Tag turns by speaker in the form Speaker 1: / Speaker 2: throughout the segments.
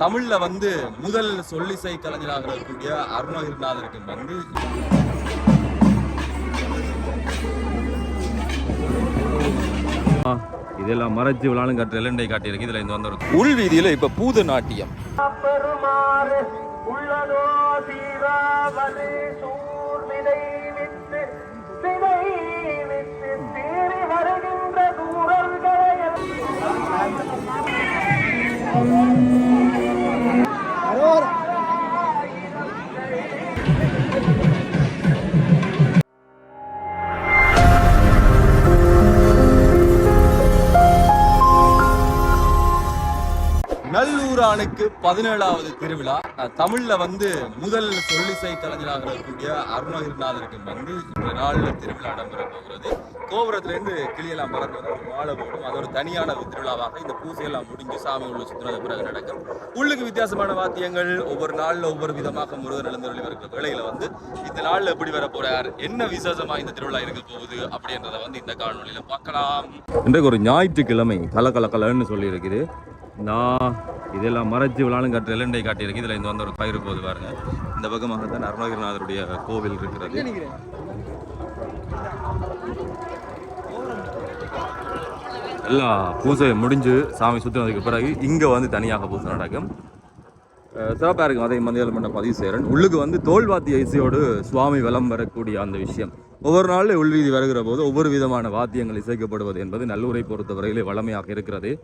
Speaker 1: தமிழ்ல வந்து முதல் சொல்லிசை கலைஞராக இருக்கக்கூடிய அருணகிரிநாதருக்கு வந்து
Speaker 2: இதெல்லாம் மறைச்சு விழாலும் கட்டுற இலண்டை காட்டியிருக்கு. இதுல இந்த வந்து
Speaker 1: உள் வீதியில இப்ப பூத நாட்டியம்.
Speaker 3: பெருமாறு உள்ளதோ
Speaker 1: நல்லூரானுக்கு பதினேழாவது திருவிழா. தமிழ்ல வந்து முதல் சொல்லிசை கலைஞராக இருக்கக்கூடிய அருணகிரிநாதருக்கு வந்து இந்த நாள்ல திருவிழா நடைபெற போகிறது. கோபுரத்துல இருந்து கிளியெல்லாம் பறந்து வந்து ஒரு மாலை போடும். அது ஒரு தனியான திருவிழாவாக இந்த பூசையெல்லாம் முடிஞ்சு சாமி உள்ள சுற்றுனது பிறகு நடக்கும். உள்ளுக்கு வித்தியாசமான வாத்தியங்கள். ஒவ்வொரு நாள்ல ஒவ்வொரு விதமாக முருகன் எழுந்தருளி இருக்கிற வேளையில வந்து இந்த நாள்ல எப்படி வர போறார்? என்ன விசேஷமா இந்த திருவிழா இருக்க போகுது? அப்படின்றத வந்து இந்த காணொலியில பார்க்கலாம்.
Speaker 2: இன்றைக்கு ஒரு ஞாயிற்றுக்கிழமை. கல சொல்லி இருக்குது நான் இதெல்லாம் மறைச்சி விழாலும் காட்டு இலண்டை காட்டியிருக்கு. இதில் இந்த வந்து ஒரு பயிர் போகுது பாருங்க. இந்த பக்கமாக தான் அருணகிரிநாதருடைய கோவில் இருக்கிறது. எல்லாம் பூஜை முடிஞ்சு சாமி சுற்றினதுக்கு பிறகு இங்கே வந்து தனியாக பூஜை நடக்கும். அஹ் இருக்கும். அதை மந்தியால் மண்ட பதிவு செய்கிறேன். உள்ளுக்கு வந்து தோல்வாத்தி இசையோடு சுவாமி வலம் வரக்கூடிய அந்த விஷயம். ஒவ்வொரு நாளில் உள்வீதி வருகிற போது ஒவ்வொரு விதமான வாத்தியங்கள் இசைக்கப்படுவது என்பது நல்லூரை பொறுத்தவரையிலே வளமையாக இருக்கிறது.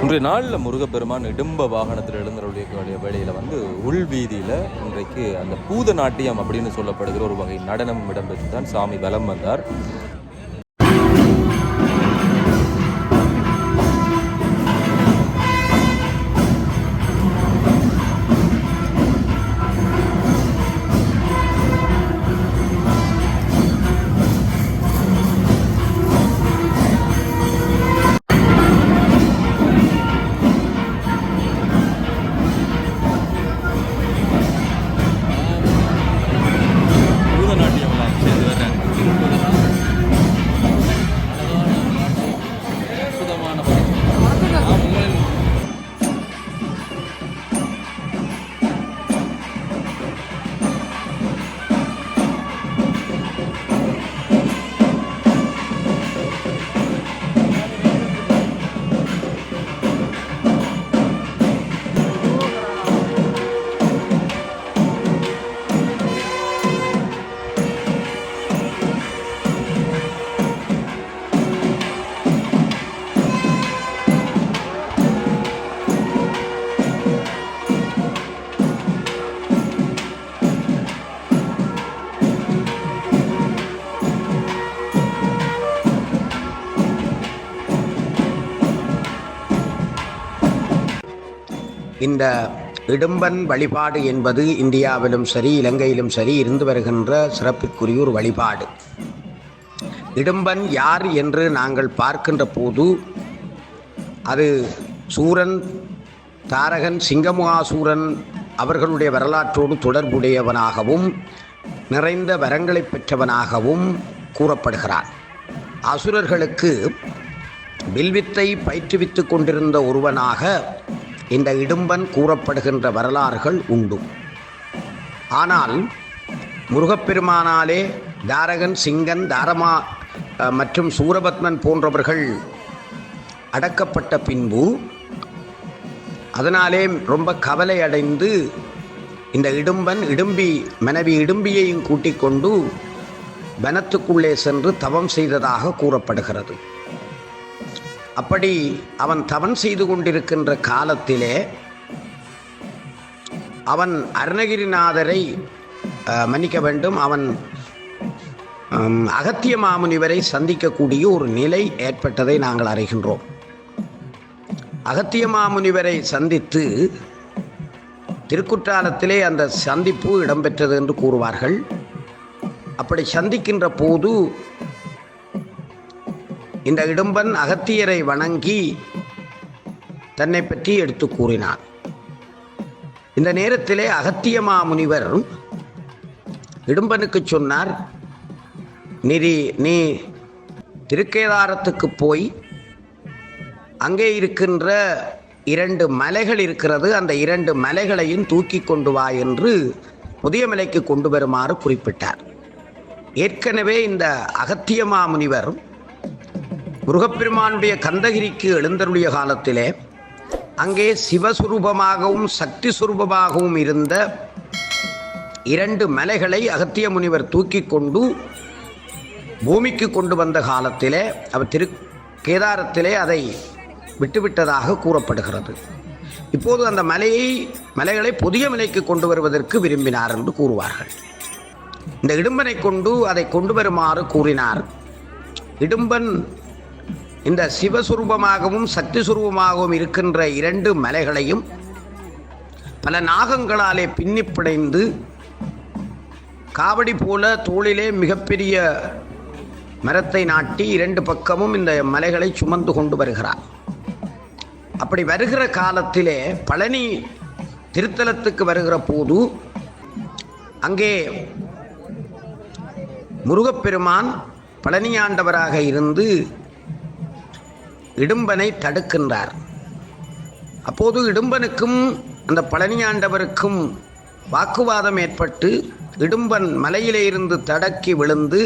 Speaker 1: இன்றைய நாளில் முருகப்பெருமான் இடும்ப வாகனத்தில் எழுந்தருளிய வேளையில் வந்து உள்வீதியில் இன்றைக்கு அந்த பூத நாட்டியம் அப்படின்னு சொல்லப்படுகிற ஒரு வகை நடனம் இடம்பெற்று தான் சாமி வலம் வந்தார்.
Speaker 4: இந்த இடும்பன் வழிபாடு என்பது இந்தியாவிலும் சரி இலங்கையிலும் சரி இருந்து வருகின்ற சிறப்புக்குரிய ஒரு வழிபாடு. இடும்பன் யார் என்று நாங்கள் பார்க்கின்ற போது அது சூரன் தாரகன் சிங்கமுகாசூரன் அவர்களுடைய வரலாற்றோடு தொடர்புடையவனாகவும் நிறைந்த வரங்களை பெற்றவனாகவும் கூறப்படுகிறான் அசுரர்களுக்கு வில்வித்தை பயிற்றுவித்து கொண்டிருந்த ஒருவனாக இந்த இடும்பன் கூறப்படுகின்ற வரலாறுகள் உண்டு. ஆனால் முருகப்பெருமானாலே தாரகன் சிங்கன் தாரமா மற்றும் சூரபத்மன் போன்றவர்கள் அடக்கப்பட்ட பின்பு அதனாலே ரொம்ப கவலை அடைந்து இந்த இடும்பன் இடும்பி மனைவி இடும்பியையும் கூட்டிக் கொண்டு வனத்துக்குள்ளே சென்று தவம் செய்ததாக கூறப்படுகிறது. அப்படி அவன் தவன் செய்து கொண்டிருக்கின்ற காலத்திலே அவன் அருணகிரிநாதரை மன்னிக்க வேண்டும். அவன் அகத்திய மாமுனிவரை சந்திக்கக்கூடிய ஒரு நிலை ஏற்பட்டதை நாங்கள் அறிகின்றோம். அகத்திய மாமுனிவரை சந்தித்து திருக்குற்றாலத்திலே அந்த சந்திப்பு இடம்பெற்றது என்று கூறுவார்கள். அப்படி சந்திக்கின்ற போது இந்த இடும்பன் அகத்தியரை வணங்கி தன்னை பற்றி எடுத்து கூறினார் இந்த நேரத்திலே அகத்திய முனிவர் இடும்பனுக்கு சொன்னார் நிரி நீ திருக்கேதாரத்துக்கு போய் அங்கே இருக்கின்ற இரண்டு மலைகள் இருக்கிறது அந்த இரண்டு மலைகளையும் தூக்கி கொண்டு வா என்று முதியமலைக்கு கொண்டு வருமாறு குறிப்பிட்டார். ஏற்கனவே இந்த அகத்தியமா முனிவர் முருகப்பெருமானுடைய கந்தகிரிக்கு எழுந்தருளிய காலத்திலே அங்கே சிவசுரூபமாகவும் சக்தி சுரூபமாகவும் இருந்த இரண்டு மலைகளை அகத்திய முனிவர் தூக்கி கொண்டு பூமிக்கு கொண்டு வந்த காலத்திலே அவர் திரு கேதாரத்திலே அதை விட்டுவிட்டதாக கூறப்படுகிறது. இப்போது அந்த மலையை மலைகளை புதிய மலைக்கு கொண்டு வருவதற்கு விரும்பினார் என்று கூறுவார்கள். இந்த இடும்பனை கொண்டு அதை கொண்டு வருமாறு கூறினார். இடும்பன் இந்த சிவசுரூபமாகவும் சக்தி சுரூபமாகவும் இருக்கின்ற இரண்டு மலைகளையும் பல நாகங்களாலே பின்னிப் பிணைந்து காவடி போல தோளிலே மிகப்பெரிய மரத்தை நாட்டி இரண்டு பக்கமும் இந்த மலைகளை சுமந்து கொண்டு வருகிறார். அப்படி வருகிற காலத்திலே பழனி திருத்தலத்துக்கு வருகிற போது அங்கே முருகப்பெருமான் பழனியாண்டவராக இருந்து இடும்பனை தடுக்கின்றார். அப்போது இடும்பனுக்கும் அந்த பழனியாண்டவருக்கும் வாக்குவாதம் ஏற்பட்டு இடும்பன் மலையிலே இருந்து தடக்கி விழுந்து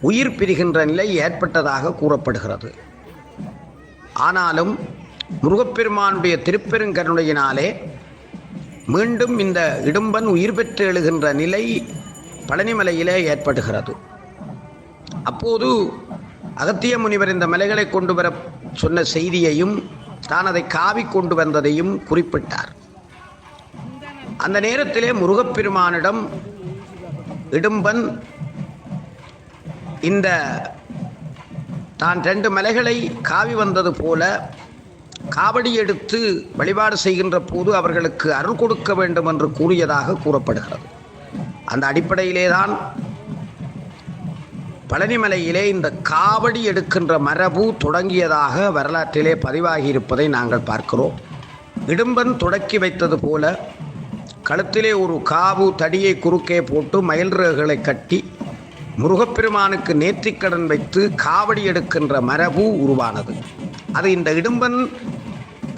Speaker 4: உயிர் பிரிகின்ற நிலை ஏற்பட்டதாக கூறப்படுகிறது. ஆனாலும் முருகப்பெருமானுடைய திருப்பெருங்கருணையினாலே மீண்டும் இந்த இடும்பன் உயிர் பெற்று எழுகின்ற நிலை பழனிமலையிலே ஏற்படுகிறது. அப்போது அகத்திய முனிவர் இந்த மலைகளை கொண்டு வர சொன்ன செய்தியையும் தான் அதை காவி கொண்டு வந்ததையும் குறிப்பிட்டார். அந்த நேரத்திலே முருகப்பெருமானிடம் இடும்பன் இந்த தான் ரெண்டு மலைகளை காவி வந்தது போல காவடி எடுத்து வழிபாடு செய்கின்ற போது அவர்களுக்கு அருள் கொடுக்க வேண்டும் என்று கூறியதாக கூறப்படுகிறது. அந்த அடிப்படையிலே தான் பழனிமலையிலே இந்த காவடி எடுக்கின்ற மரபு தொடங்கியதாக வரலாற்றிலே பதிவாகியிருப்பதை நாங்கள் பார்க்கிறோம். இடும்பன் தொடக்கி வைத்தது போல கழுத்திலே ஒரு காவு தடியை குறுக்கே போட்டு மயில்றகுகளை கட்டி முருகப்பெருமானுக்கு நேர்த்திக்கடன் வைத்து காவடி எடுக்கின்ற மரபு உருவானது. அது இந்த இடும்பன்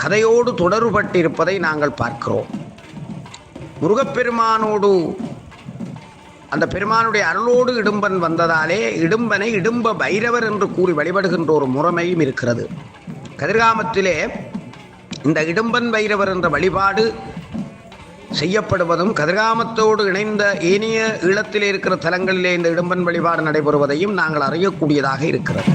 Speaker 4: கதையோடு தொடர்பட்டிருப்பதை நாங்கள் பார்க்கிறோம். முருகப்பெருமானோடு அந்த பெருமானுடைய அருளோடு இடும்பன் வந்ததாலே இடும்பனை இடும்ப பைரவர் என்று கூறி வழிபடுகின்ற ஒரு முறைமையும் இருக்கிறது. கதிர்காமத்திலே இந்த இடும்பன் பைரவர் என்ற வழிபாடு செய்யப்படுவதும் கதிர்காமத்தோடு இணைந்த ஏனைய ஈழத்திலே இருக்கிற தலங்களிலே இந்த இடும்பன் வழிபாடு நடைபெறுவதையும் நாங்கள் அறியக்கூடியதாக இருக்கிறது.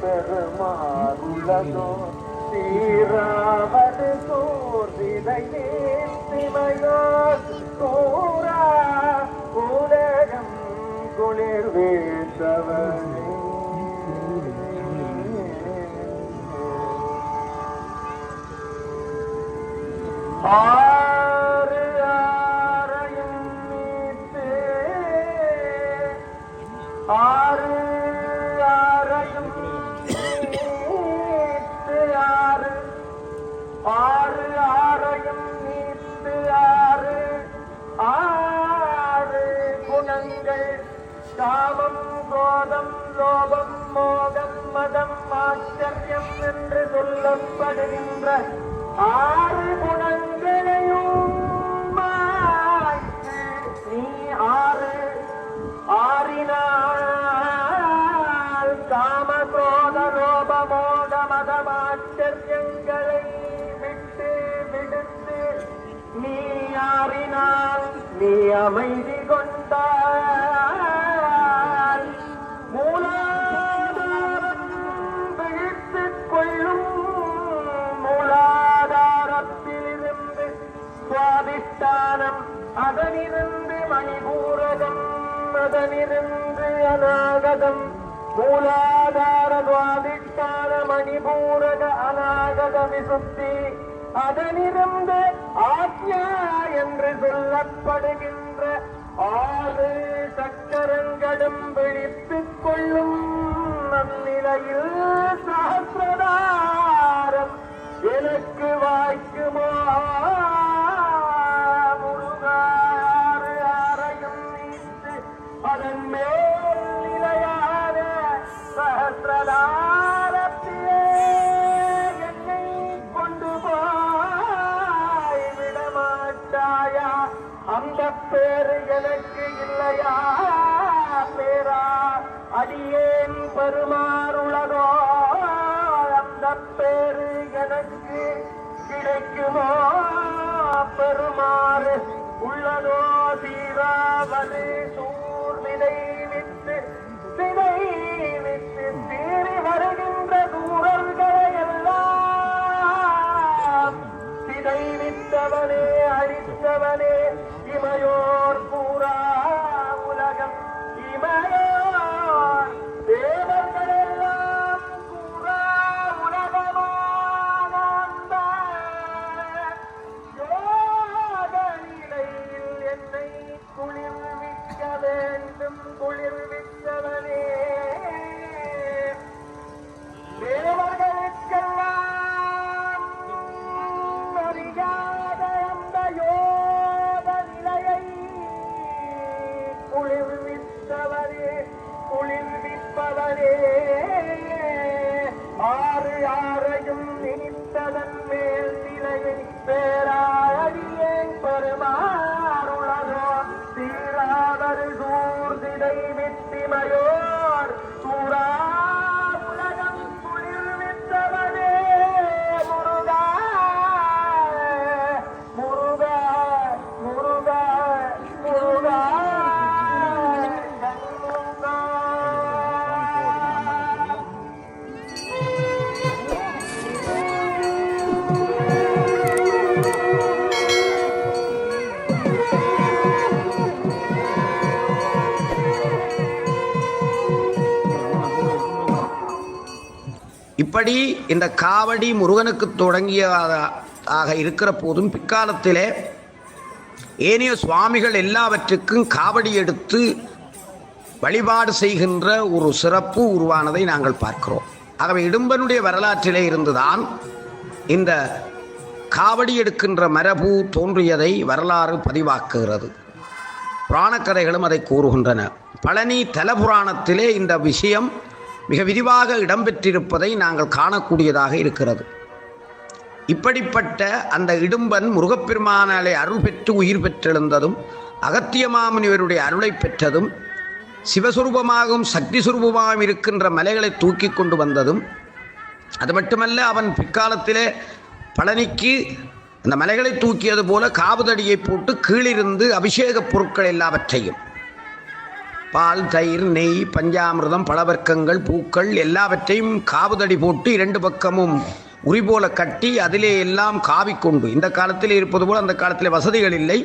Speaker 3: பேராடியேன் பெருமாறுள்ளதோ சீராவது சோர்விதை சொல்லப்படுகின்ற ஆறு குணங்களையும் நீ ஆறு ஆறினால் காம குரோத லோப மதமாச்சரியங்களை விட்டு விடுத்து நீ ஆறினால் நீ அமைதி அதனிருந்து அநாகதம். மூலாதார சுவாதிஷ்டான மணிபூரக அநாகத விசுத்தி அதனிருந்து ஆத்யா என்று சொல்லப்படுகின்ற ஆறு சக்கரங்களும் விழித்துக் கொள்ளும் நன்னிலையில் சகசிரதாரம். எனக்கு வாய்க்குமா? அந்த பேரு எனக்கு இல்லையா? பேரா அடியேன் பெருமாறுளதோ அந்த பேரு எனக்கு கிடைக்குமோ? பெருமாறு உள்ளதோ தீராவது சூர்வினை
Speaker 4: இப்படி இந்த காவடி முருகனுக்கு தொடங்கியதாக இருக்கிற போதும் பிற்காலத்திலே ஏனைய சுவாமிகள் எல்லாவற்றுக்கும் காவடி எடுத்து வழிபாடு செய்கின்ற ஒரு சிறப்பு உருவானதை நாங்கள் பார்க்கிறோம். ஆகவே இடும்பனுடைய வரலாற்றிலே இருந்துதான் இந்த காவடி எடுக்கின்ற மரபு தோன்றியதை வரலாறு பதிவாக்குகிறது. புராணக்கதைகளும் அதை கூறுகின்றன. பழனி தலபுராணத்திலே இந்த விஷயம் மிக விரிவாக இடம்பெற்றிருப்பதை நாங்கள் காணக்கூடியதாக இருக்கிறது. இப்படிப்பட்ட அந்த இடும்பன் முருகப்பெருமானாலே அருள் பெற்று உயிர் பெற்றெழுந்ததும் அகத்திய மாமுனிவருடைய அருளை பெற்றதும் சிவசுரூபமாகவும் சக்தி சுரூபமாகவும் இருக்கின்ற மலைகளை தூக்கி கொண்டு வந்ததும் அது மட்டுமல்ல அவன் பிற்காலத்திலே பழனிக்கு அந்த மலைகளை தூக்கியது போல காவுதடியை போட்டு கீழிருந்து அபிஷேகப் பொருட்கள் எல்லாவற்றையும் பால் தயிர் நெய் பஞ்சாமிர்தம் பழவர்க்கங்கள் பூக்கள் எல்லாவற்றையும் காவுதடி போட்டு இரண்டு பக்கமும் உரி போல கட்டி அதிலே எல்லாம் காவிக்கொண்டு இந்த காலத்தில் இருப்பது போல் அந்த காலத்தில் வசதிகள் இல்லை.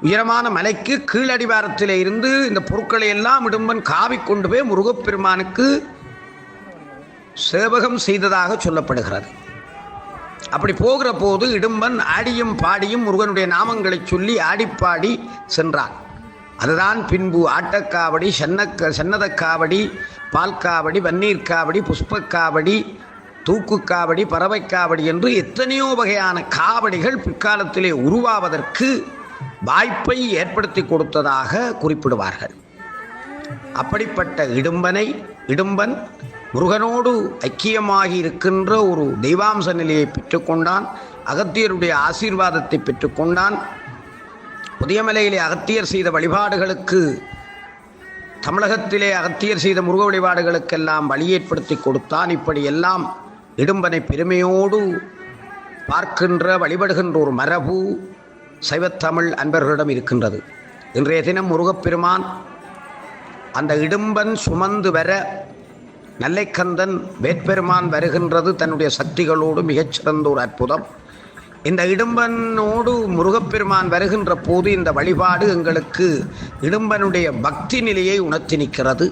Speaker 4: உயரமான மலைக்கு கீழடிவாரத்தில் இருந்து இந்த பொருட்களை எல்லாம் இடும்பன் காவிக்கொண்டு போய் முருகப்பெருமானுக்கு சேவகம் செய்ததாக சொல்லப்படுகிறது. அப்படி போகிற போது இடும்பன் ஆடியும் பாடியும் முருகனுடைய நாமங்களை சொல்லி ஆடிப்பாடி சென்றான். அதுதான் பின்பு ஆட்டக்காவடி சென்னக்க சென்னதக்காவடி பால்காவடி வன்னீர்காவடி புஷ்பக்காவடி தூக்குக்காவடி பறவைக்காவடி என்று எத்தனையோ வகையான காவடிகள் பிற்காலத்திலே உருவாவதற்கு வாய்ப்பை ஏற்படுத்தி கொடுத்ததாக குறிப்பிடுவார்கள். அப்படிப்பட்ட இடும்பனை இடும்பன் முருகனோடு ஐக்கியமாகி இருக்கின்ற ஒரு தெய்வாம்ச நிலையை பெற்றுக்கொண்டான் அகத்தியருடைய ஆசீர்வாதத்தை பெற்றுக்கொண்டான் புதியமலையிலே அகத்தியர் செய்த வழிபாடுகளுக்கு தமிழகத்திலே அகத்தியர் செய்த முருக வழிபாடுகளுக்கெல்லாம் வழி ஏற்படுத்தி கொடுத்தான் இப்படியெல்லாம் இடும்பனை பெருமையோடு பார்க்கின்ற வழிபடுகின்ற ஒரு மரபு சைவத்தமிழ் அன்பர்களிடம் இருக்கின்றது. இன்றைய தினம் முருகப்பெருமான் அந்த இடும்பன் சுமந்து வர நல்லைக்கந்தன் வேட்பெருமான் வருகின்றது தன்னுடைய சக்திகளோடு மிகச்சிறந்த ஒரு அற்புதம். இந்த இடும்பனோடு முருகப்பெருமான் வருகின்ற போது இந்த வழிபாடு எங்களுக்கு இடும்பனுடைய பக்தி நிலையை உணர்த்தி நிற்கிறது.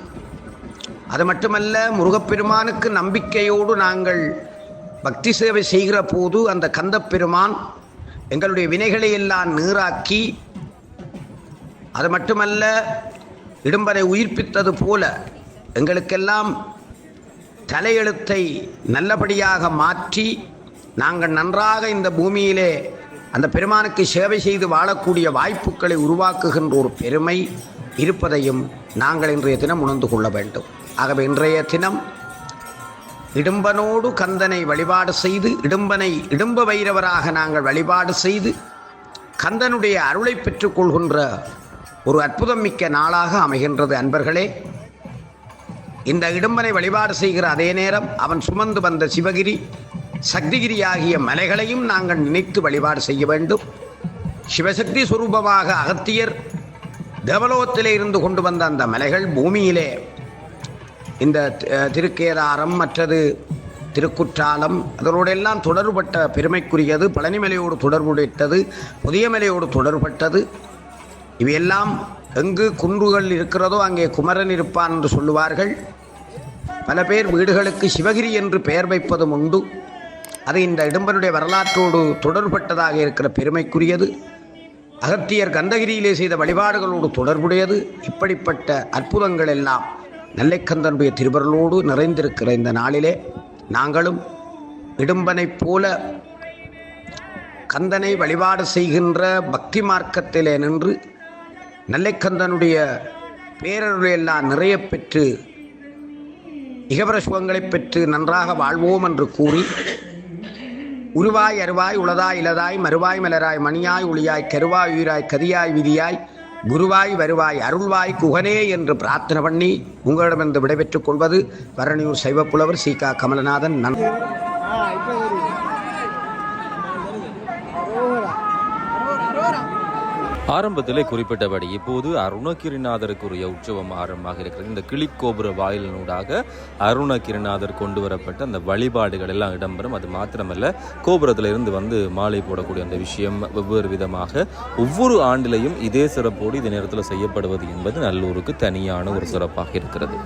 Speaker 4: அது மட்டுமல்ல முருகப்பெருமானுக்கு நம்பிக்கையோடு நாங்கள் பக்தி சேவை செய்கிற போது அந்த கந்தப்பெருமான் எங்களுடைய வினைகளை எல்லாம் நீராக்கி அது மட்டுமல்ல இடும்பனை உயிர்ப்பித்தது போல எங்களுக்கெல்லாம் தலையெழுத்தை நல்லபடியாக மாற்றி நாங்கள் நன்றாக இந்த பூமியிலே அந்த பெருமானுக்கு சேவை செய்து வாழக்கூடிய வாய்ப்புகளை உருவாக்குகின்ற ஒரு பெருமை இருப்பதையும் நாங்கள் இன்றைய தினம் உணர்ந்து கொள்ள வேண்டும். ஆகவே இன்றைய தினம் இடும்பனோடு கந்தனை வழிபாடு செய்து இடும்பனை இடும்ப வைரவராக நாங்கள் வழிபாடு செய்து கந்தனுடைய அருளை பெற்றுக்கொள்கின்ற ஒரு அற்புதம் மிக்க நாளாக அமைகின்றது அன்பர்களே. இந்த இடும்பனை வழிபாடு செய்கிற அதே நேரம் அவன் சுமந்து வந்த சிவகிரி சக்திகிரி ஆகிய மலைகளையும் நாங்கள் நினைத்து வழிபாடு செய்ய வேண்டும். சிவசக்தி சுரூபமாக அகத்தியர் தேவலோகத்திலே இருந்து கொண்டு வந்த அந்த மலைகள் பூமியிலே. இந்த திருக்கேதாரம் மற்றது திருக்குற்றாலம் அதனோடெல்லாம் தொடர்பட்ட பெருமைக்குரியது பழனிமலையோடு தொடர்புடைத்தது புதியமலையோடு தொடர்பட்டது இவையெல்லாம் எங்கு குன்றுகள் இருக்கிறதோ அங்கே குமரன் இருப்பான் என்று சொல்லுவார்கள். பல பேர் வீடுகளுக்கு சிவகிரி என்று பெயர் வைப்பதும் உண்டு. அது இந்த இடும்பனுடைய வரலாற்றோடு தொடர்பட்டதாக இருக்கிற பெருமைக்குரியது. அகத்தியர் கந்தகிரியிலே செய்த வழிபாடுகளோடு தொடர்புடையது. இப்படிப்பட்ட அற்புதங்கள் எல்லாம் நெல்லைக்கந்தனுடைய திருவருளோடு நிறைந்திருக்கிற இந்த நாளிலே நாங்களும் இடும்பனைப் போல கந்தனை வழிபாடு செய்கின்ற பக்தி மார்க்கத்திலே நின்று நெல்லைக்கந்தனுடைய பேரருளையெல்லாம் நிறைய பெற்று இகவர சுகங்களைப் பெற்று நன்றாக வாழ்வோம் என்று கூறி உருவாய் அருவாய் உளதாய் இலதாய் மறுவாய் மலராய் மணியாய் ஒளியாய் கருவாய் உயிராய் கதியாய் விதியாய் குருவாய் வருவாய் அருள்வாய் குகனே என்று பிரார்த்தனை பண்ணி உங்களிடமிருந்து விடைபெற்றுக் கொள்வது பரணியூர் சைவப்புலவர் சீகா கமலநாதன். நன்றி
Speaker 2: ஆரம்பத்திலே குறிப்பிட்டபடி இப்போது அருணகிரிநாதருக்குரிய உற்சவம் ஆரம்பமாக இருக்கிறது. இந்த கிளிக்கோபுர வாயிலினூடாக அருணகிரிநாதர் கொண்டு வரப்பட்ட அந்த வழிபாடுகள் எல்லாம் இடம்பெறும். அது மாத்திரமல்ல கோபுரத்தில் இருந்து வந்து மாலை போடக்கூடிய அந்த விஷயம் வெவ்வேறு விதமாக ஒவ்வொரு ஆண்டிலையும் இதே சிறப்போடு இதே நேரத்தில் செய்யப்படுவது என்பது நல்லூருக்கு தனியான ஒரு சிறப்பாக இருக்கிறது.